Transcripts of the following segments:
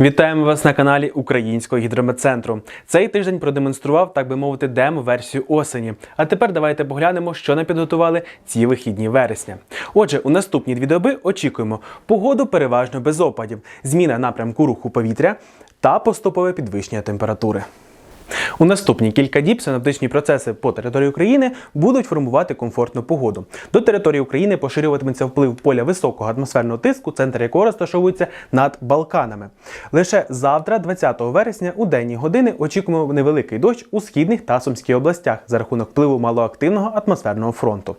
Вітаємо вас на каналі Українського гідрометцентру. Цей тиждень продемонстрував, так би мовити, демо-версію осені. А тепер давайте поглянемо, що нам підготували ці вихідні вересня. Отже, у наступні дві доби очікуємо погоду переважно без опадів, зміна напрямку руху повітря та поступове підвищення температури. У наступні кілька діб синоптичні процеси по території України будуть формувати комфортну погоду. До території України поширюватиметься вплив поля високого атмосферного тиску, центр якого розташовується над Балканами. Лише завтра, 20 вересня, у денні години очікуємо невеликий дощ у східних та сумських областях за рахунок впливу малоактивного атмосферного фронту.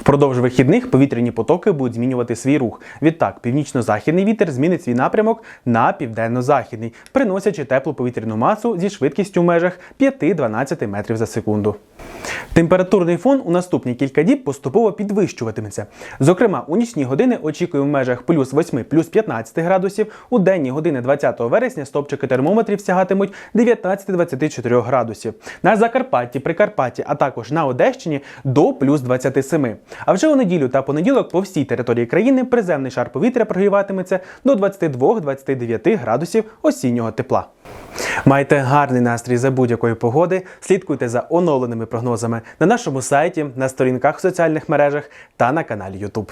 Впродовж вихідних повітряні потоки будуть змінювати свій рух. Відтак, північно-західний вітер змінить свій напрямок на південно-західний, приносячи теплу повітряну масу зі швидкістю в межах 5-12 метрів за секунду. Температурний фон у наступні кілька діб поступово підвищуватиметься. Зокрема, у нічні години очікуємо в межах плюс 8, плюс 15 градусів. У денні години 20 вересня стопчики термометрів сягатимуть 19-24 градусів. На Закарпатті, Прикарпатті, а також на Одещині до плюс 27. А вже у неділю та понеділок по всій території країни приземний шар повітря прогріватиметься до 22-29 градусів осіннього тепла. Майте гарний настрій за будь-якої погоди. Слідкуйте за оновленими прогнозами на нашому сайті, на сторінках в соціальних мережах та на каналі YouTube.